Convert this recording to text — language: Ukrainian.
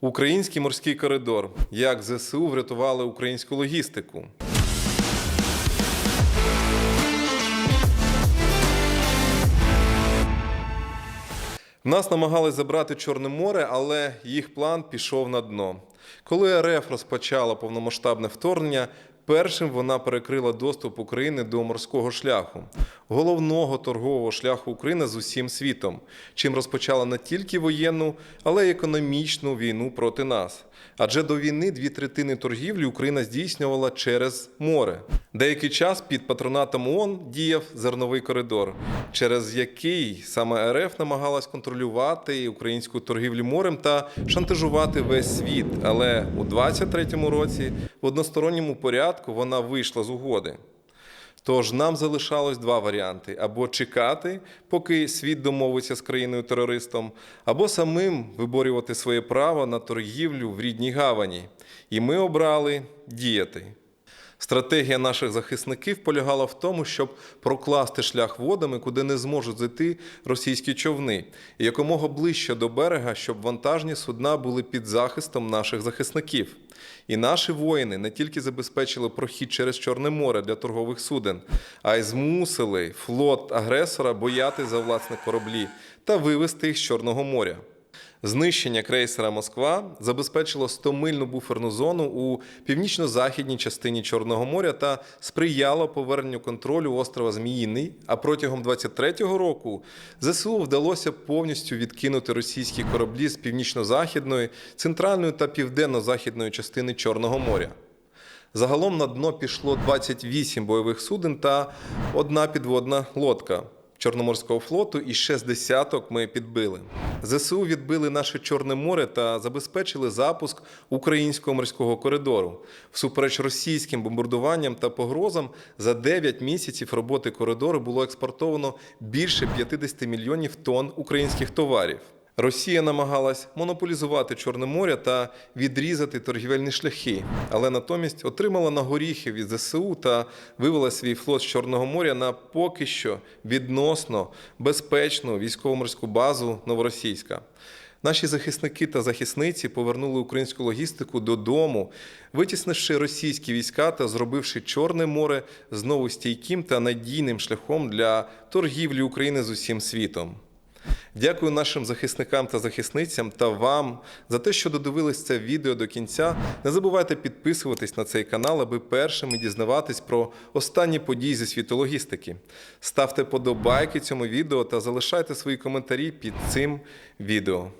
Український морський коридор. Як ЗСУ врятували українську логістику. Нас намагались забрати Чорне море, але їх план пішов на дно. Коли РФ розпочала повномасштабне вторгнення, першим вона перекрила доступ України до морського шляху, головного торгового шляху України з усім світом, чим розпочала не тільки воєнну, але й економічну війну проти нас. Адже до війни дві третини торгівлі Україна здійснювала через море. Деякий час під патронатом ООН діяв зерновий коридор, через який саме РФ намагалась контролювати українську торгівлю морем та шантажувати весь світ. Але у 23-му році в односторонньому порядку вона вийшла з угоди. Тож нам залишалось два варіанти: або чекати, поки світ домовиться з країною терористом, або самим виборювати своє право на торгівлю в рідній гавані. І ми обрали діяти. Стратегія наших захисників полягала в тому, щоб прокласти шлях водами, куди не зможуть зайти російські човни, і якомога ближче до берега, щоб вантажні судна були під захистом наших захисників. І наші воїни не тільки забезпечили прохід через Чорне море для торгових суден, а й змусили флот агресора бояти за власні кораблі та вивести їх з Чорного моря. Знищення крейсера Москва забезпечило 100-мильну буферну зону у північно-західній частині Чорного моря та сприяло поверненню контролю острова Зміїний. А протягом 23-го року ЗСУ вдалося повністю відкинути російські кораблі з північно-західної, центральної та південно-західної частини Чорного моря. Загалом на дно пішло 28 бойових суден та одна підводна лодка Чорноморського флоту, і ще з десяток ми підбили. ЗСУ відбили наше Чорне море та забезпечили запуск українського морського коридору. Всупереч російським бомбардуванням та погрозам, за 9 місяців роботи коридору було експортовано більше 50 мільйонів тонн українських товарів. Росія намагалась монополізувати Чорне море та відрізати торгівельні шляхи, але натомість отримала на горіхи від ЗСУ та вивела свій флот з Чорного моря на поки що відносно безпечну військово-морську базу Новоросійська. Наші захисники та захисниці повернули українську логістику додому, витіснивши російські війська та зробивши Чорне море знову стійким та надійним шляхом для торгівлі України з усім світом. Дякую нашим захисникам та захисницям та вам за те, що додивились це відео до кінця. Не забувайте підписуватись на цей канал, аби першими дізнаватись про останні події зі світу логістики. Ставте подобайки цьому відео та залишайте свої коментарі під цим відео.